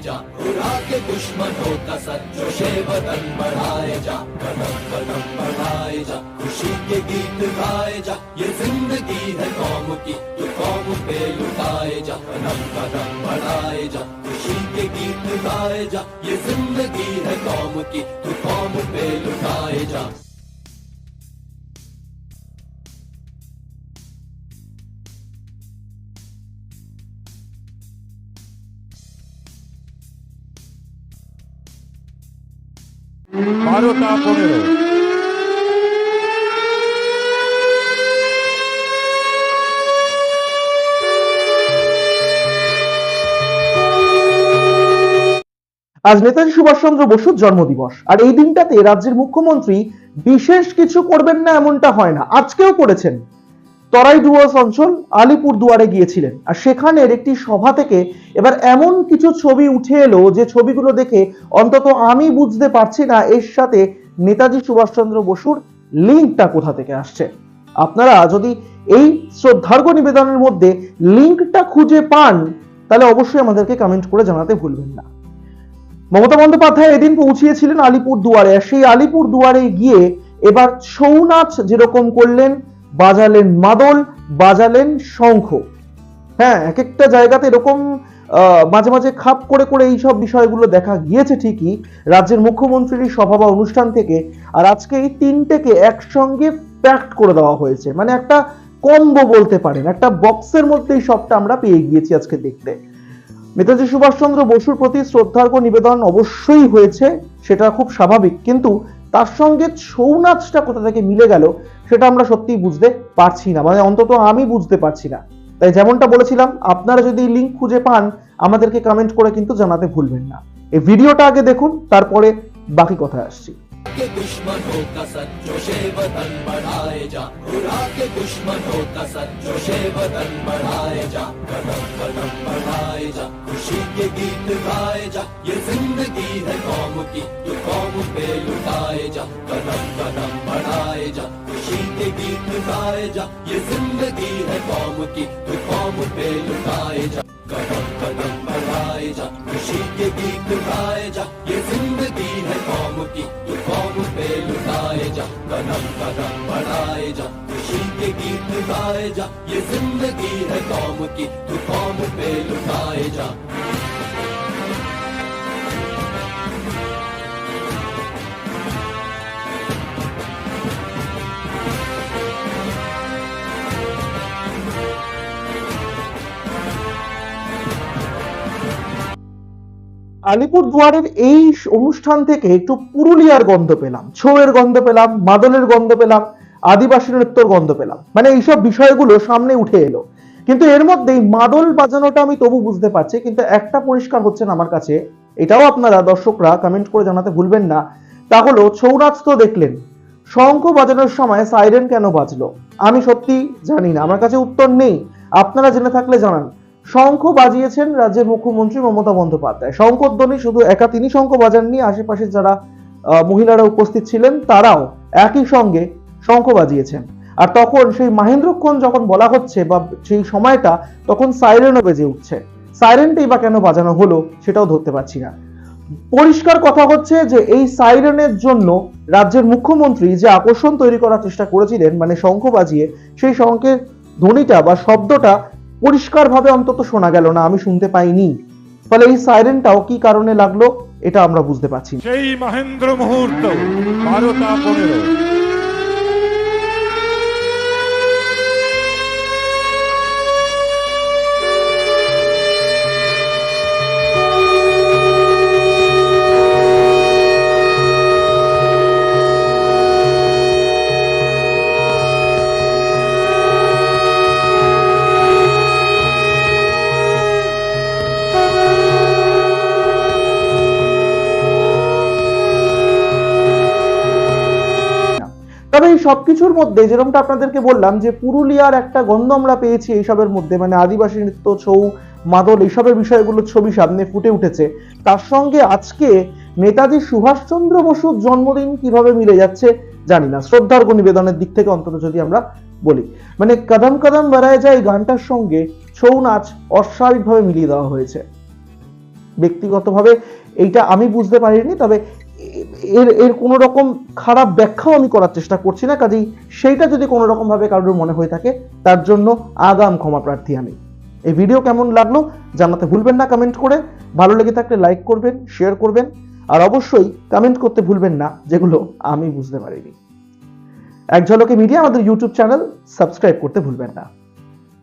जा। उड़ा के दुश्मनों का सर जोशे वतन बढ़ाए जा। कदम कदम बढ़ाए जा। खुशी के गीत गाए जा। ये ज़िंदगी है कौम की तू कौम पे लुटाए जा। कदम कदम बढ़ाए जा। खुशी के गीत गाए जा। ये ज़िंदगी है कौम की तू कौम पे लुटाए जा। বারোটা পনেরো। আজ নেতাজি সুভাষচন্দ্র বসুর জন্মদিবস। আর এই দিনটাতে রাজ্যের মুখ্যমন্ত্রী বিশেষ কিছু করবেন না এমনটা হয় না। আজকেও করেছেন। তরাই ডুয়ার্স অঞ্চল আলিপুর দুয়ারে গিয়েছিলেন। আর সেখানের একটি সভা থেকে এবার এমন কিছু ছবি উঠে এলো যে ছবিগুলো দেখে অন্তত আমি বুঝতে পারছি না এর সাথে নেতাজি সুভাষচন্দ্র বসুর লিঙ্কটা কোথা থেকে আসছে। আপনারা যদি এই শ্রদ্ধার্ঘ্য নিবেদনের মধ্যে লিঙ্কটা খুঁজে পান, তাহলে অবশ্যই আমাদেরকে কমেন্ট করে জানাতে ভুলবেন না। মমতা বন্দ্যোপাধ্যায় এদিন পৌঁছিয়েছিলেন আলিপুর দুয়ারে সেই আলিপুর দুয়ারে গিয়ে এবার ছৌ নাচ যেরকম করলেন বাজালেন মাদল, বাজালেন শঙ্খ। হ্যাঁ এক একটা জায়গাতে এরকম মাঝে মাঝে খাপ করে করে এই সব বিষয়গুলো দেখা গিয়েছে ঠিকই। রাজ্যের মুখ্যমন্ত্রীর সভা বা অনুষ্ঠান থেকে আর আজকে এই তিনটেকে একসঙ্গে প্যাক্ট করে দেওয়া হয়েছে। মানে একটা কম্বো বলতে পারেন, একটা বক্সের মধ্যেই সবটা আমরা পেয়ে গিয়েছি আজকে দেখতে। নেতাজি সুভাষচন্দ্র বসুর প্রতি শ্রদ্ধার্ঘ্য নিবেদন অবশ্যই হয়েছে, সেটা খুব স্বাভাবিক। কিন্তু তার সঙ্গে ছৌ নাচটা কোথা থেকে মিলে গেল সেটা আমরা সত্যিই বুঝতে পারছি না মানে অন্তত আমি বুঝতে পারছি না তাই যেমনটা বলেছিলাম আপনারা যদি লিঙ্ক খুঁজে পান আমাদেরকে কমেন্ট করে কিন্তু জানাতে ভুলবেন না এই ভিডিওটা আগে দেখুন তারপরে বাকি কথা আসছি के दुश्मनों का सर जोशे वतन बढ़ाए जा उड़ा के दुश्मनों का सर जोशे वतन बढ़ाए जा कदम कदम बढ़ाए जा खुशी के गीत गाए जा ये जिंदगी है कौम की गाए जा ये ज़िंदगी है कौम की, तू कौम पे लुटाए जा कदम कदम बढ़ाए जा खुशी के गीत गाए जा ये ज़िंदगी है कौम की, तू कौम पे लुटाए जा कदम कदम बढ़ाए जा खुशी के गीत गाए जा ये ज़िंदगी है कौम की, तू कौम पे लुटाए जा আলিপুর দুয়ারের এই অনুষ্ঠান থেকে একটু পুরুলিয়ার গন্ধ পেলাম ছৌয়ের গন্ধ পেলাম, মাদলের গন্ধ পেলাম, আদিবাসী নৃত্যর গন্ধ পেলাম। মানে এইসব বিষয়গুলো সামনে উঠে এলো। কিন্তু এর মধ্যেই মাদল বাজানোটা আমি তবু বুঝতে পারছি, কিন্তু একটা পরিষ্কার হচ্ছে না আমার কাছে, এটাও আপনারা দর্শকরা কমেন্ট করে জানাতে ভুলবেন না। তা হলো ছৌ নাচ তো দেখলেন, শঙ্খ বাজানোর সময় সাইরেন কেন বাজলো? আমি সত্যি জানি না, আমার কাছে উত্তর নেই। আপনারা জেনে থাকলে জানান। শঙ্খ বাজিয়েছেন রাজ্যের মুখ্যমন্ত্রী মমতা বন্দ্যোপাধ্যায়। শঙ্করধ্বনি শুধু একা তিনি শঙ্খ বাজাননি আশেপাশে যারা মহিলারা উপস্থিত ছিলেন, তারাও একই সঙ্গে শঙ্খ বাজিয়েছেন। আর তখন সেই মাহেন্দ্রক্ষণ যখন বলা হচ্ছে বা সেই সময়টা, তখন সাইরেনও বেজে উঠছে। সাইরেনটাই বা কেন বাজানো হলো সেটাও ধরতে পারছি না। পরিষ্কার কথা হচ্ছে যে এই সাইরেনের জন্য রাজ্যের মুখ্যমন্ত্রী যে আকর্ষণ তৈরি করার চেষ্টা করেছিলেন মানে শঙ্খ বাজিয়ে, সেই শঙ্খের ধ্বনিটা বা শব্দটা পরিষ্কারভাবে অন্তত শোনা গেল না, আমি শুনতে পাইনি। ফলে এই সাইরেনটাও কি কারণে লাগল, এটা আমরা বুঝতে পারছি সেই মহেন্দ্র মুহূর্ত সবকিছুর মধ্যে, যেরকমটা আপনাদেরকে বললাম যে পুরুলিয়ার একটা গন্ধ আমরা পেয়েছি এইসবের মধ্যে মানে আদিবাসী নৃত্য, ছৌ, মাদল, এইসবের বিষয়গুলো ছবি সামনে ফুটে উঠেছে। তার সঙ্গে আজকে নেতাজি সুভাষচন্দ্র বসুর জন্মদিন কীভাবে মিলে যাচ্ছে, জানি না। শ্রদ্ধার্ঘ্য নিবেদনের দিক থেকে অন্তত যদি আমরা বলি। মানে কদম কদম বেড়ায় যায় গানটার সঙ্গে ছৌ নাচ অস্বাভাবিকভাবে মিলিয়ে দেওয়া হয়েছে। ব্যক্তিগতভাবে এইটা আমি বুঝতে পারিনি, তবে এর এর কোনো রকম খারাপ ব্যাখ্যাও আমি করার চেষ্টা করছি না, কাজেই সেইটা যদি কোনো রকম ভাবে কারোর মনে হয়ে থাকে, তার জন্য আগাম ক্ষমা প্রার্থী আমি। এই ভিডিও কেমন লাগল জানাতে ভুলবেন না কমেন্ট করে, ভালো লেগে থাকলে লাইক করবেন শেয়ার করবেন, আর অবশ্যই কমেন্ট করতে ভুলবেন না, যেগুলো আমি বুঝতে পারিনি। এক ঝলকে মিডিয়া আমাদের ইউটিউব চ্যানেল সাবস্ক্রাইব করতে ভুলবেন না।